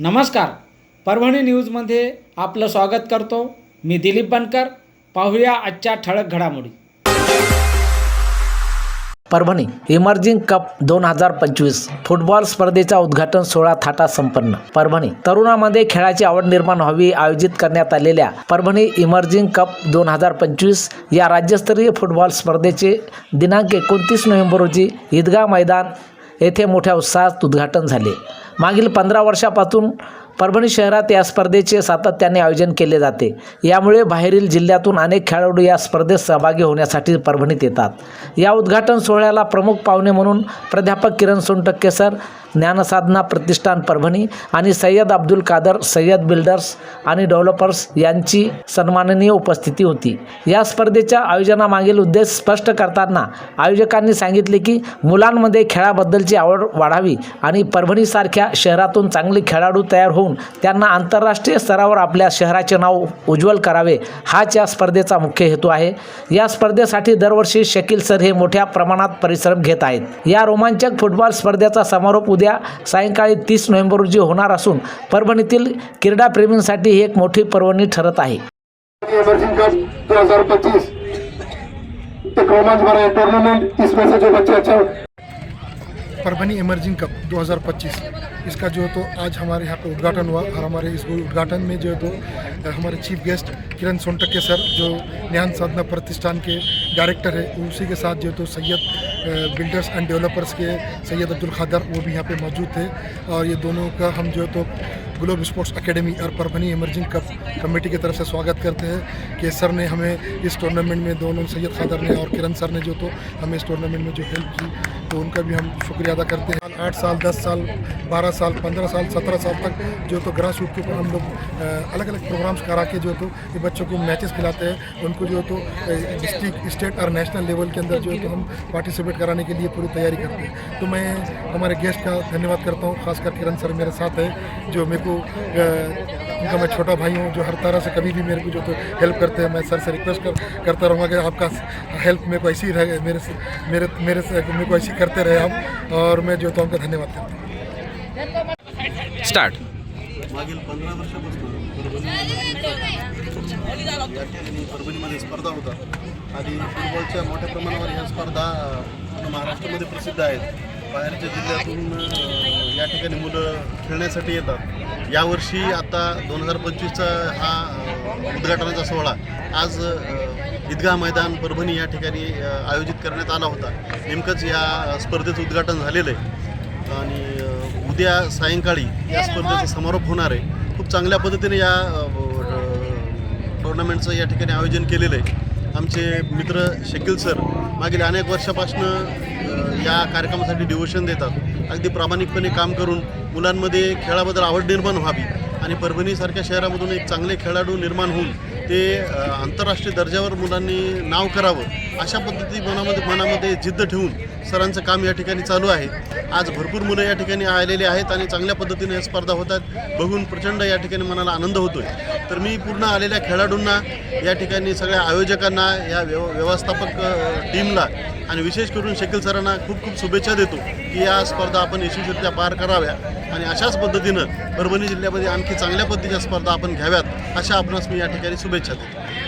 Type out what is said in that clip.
नमस्कार. परभणी न्यूजमध्ये आपलं स्वागत करतो. मी दिलीप बनकर. पाहूया आजच्या ठळक घडामोडी. परभणी इमर्जिंग कप दोन हजार पंचवीस. फुटबॉल स्पर्धेचा उद्घाटन सोहळा थाटा संपन्न परभणी तरुणामध्ये खेळाची आवड निर्माण व्हावी आयोजित करण्यात आलेल्या परभणी इमर्जिंग कप दोन हजार पंचवीस या राज्यस्तरीय फुटबॉल स्पर्धेचे दिनांक एकोणतीस नोव्हेंबर रोजी ईदगाह मैदान येथे मोठ्या उत्साहात उद्घाटन झाले. मागील पंधरा वर्षापासून परभणी शहरात या स्पर्धेचे सातत्याने आयोजन केले जाते. यामुळे बाहेरील जिल्ह्यातून अनेक खेळाडू या स्पर्धेत सहभागी होण्यासाठी परभणीत येतात. या उद्घाटन सोहळ्याला प्रमुख पाहुणे म्हणून प्राध्यापक किरण सोनटक्के सर ज्ञानसाधना प्रतिष्ठान परभणी आणि सय्यद अब्दुल कादर सय्यद बिल्डर्स आणि डेव्हलपर्स यांची सन्माननीय उपस्थिती होती. या स्पर्धेच्या आयोजनामागील उद्देश स्पष्ट करताना आयोजकांनी सांगितले की मुलांमध्ये खेळाबद्दलची आवड वाढावी आणि परभणीसारख्या शहरातून चांगले खेळाडू तयार होऊन त्यांना आंतरराष्ट्रीय स्तरावर आपल्या शहराचे नाव उज्ज्वल करावे हाच या स्पर्धेचा मुख्य हेतू आहे. या स्पर्धेसाठी दरवर्षी शकील सर हे मोठ्या प्रमाणात परिश्रम घेत आहेत. या रोमांचक फुटबॉल स्पर्धेचा समारोप उद्या उद्या सायंकाळी तीस नोव्हेंबर रोजी होणार असून परभणीतील क्रीडाप्रेमींसाठी ही एक मोठी पर्वणी ठरत आहे. इमर्जिंग कप 2025 एक टूर्नामेंट इसमें से जो बच्चे अच्छा परभनी इमर्जिंग कप 2025 इसका जो है तो आज हमारे यहाँ पे उद्घाटन हुआ और हमारे इस उद्घाटन में जो है तो हमारे chief guest Kiran Sontakke sir जो ज्ञान साधना प्रतिष्ठान के डायरेक्टर है, उसी के साथ जो है तो सैयद बिल्डर्स एंड डेवलपर्स के सैयद अब्दुल खादर वो भी यहाँ पे मौजूद थे। और ये दोनों का हम जो है तो ग्लोब स्पोर्ट्स एकेडमी और परभनी इमर्जिंग कप कमेटी की तरफ़ से स्वागत करते हैं। कि सर ने हमें इस टूर्नामेंट में दोनों सैयद खादर ने और किरण सर ने जो तो हमें इस टूर्नामेंट में जो हेल्प की। तो उनका भी हम शुक्रिया अदा करते हैं। आठ साल, दस साल, बारह साल, पंद्रह साल, सत्रह साल तक जो तो ग्रास रूट के ऊपर हम लोग अलग अलग प्रोग्राम्स करा के जो तो ये बच्चों को मैचेस खिलाते हैं। उनको जो तो डिस्ट्रिक्ट स्टेट और नेशनल लेवल के अंदर जो है तो हम पार्टिसिपेट कराने के लिए पूरी तैयारी करते हैं। तो मैं हमारे गेस्ट का धन्यवाद करता हूँ खासकर किरण सर मेरे साथ है, जो मेरे को उनका मैं छोटा भाई हूँ, जो हर तरह से कभी भी मेरे को जो तो हेल्प करते हैं। मैं सर से रिक्वेस्ट कर, करता रहूँगा कि आपका हेल्प मेरे को ऐसी रहे, मेरे से, मेरे मेरे से, मेरे को ऐसी करते रहे आप और मैं जो तो धन्यवाद करता हूँ। स्टार्ट। मागील पंधरा वर्षापासून परभणी या ठिकाणी परभणीमध्ये स्पर्धा होतात आणि फुटबॉलच्या मोठ्या प्रमाणावर ह्या स्पर्धा महाराष्ट्रामध्ये प्रसिद्ध आहेत. बाहेरच्या जिल्ह्यातून या ठिकाणी मुलं खेळण्यासाठी येतात. यावर्षी आता दोन हजार पंचवीसचा हा उद्घाटनाचा सोहळा. आज ईदगाह मैदान परभणी या ठिकाणी आयोजित करण्यात आला होता. नेमकंच या स्पर्धेचं उद्घाटन झालेलं आहे. आणि उद्या सायंकाळी या स्पर्धेचा समारोप होणार आहे. खूप चांगल्या पद्धतीने या टुर्नामेंटचं या ठिकाणी आयोजन केलेलं आहे. आमचे मित्र शकील सर मागील अनेक वर्षापासनं या कार्यक्रमासाठी डिवोशन देतात. अगदी प्रामाणिकपणे काम करून मुलांमध्ये खेळाबद्दल आवड निर्माण व्हावी आणि परभणीसारख्या शहरामधून एक चांगले खेळाडू निर्माण होऊन ते आंतरराष्ट्रीय दर्जावर मुलांनी नाव करावं अशा पद्धती मनामध्ये मनामध्ये जिद्द ठेवून सरांचं काम या ठिकाणी चालू आहे. आज भरपूर मुलं या ठिकाणी आलेले आहेत आणि चांगल्या पद्धतीने या स्पर्धा होतात बघून प्रचंड या ठिकाणी मनाला आनंद होतोय. तर मी पूर्ण आलेल्या खेळाडूंना या ठिकाणी सगळ्या आयोजकांना या व्यव व्यवस्थापक टीमला आणि विशेष करून शकील सरांना खूप खूप शुभेच्छा देतो की या स्पर्धा आपण यशस्वीरित्या पार कराव्या आणि अशाच पद्धतीनं परभणी जिल्ह्यामध्ये आणखी चांगल्या पद्धतीच्या स्पर्धा आपण घ्याव्यात अशा आपणास मी या ठिकाणी शुभेच्छा देतो.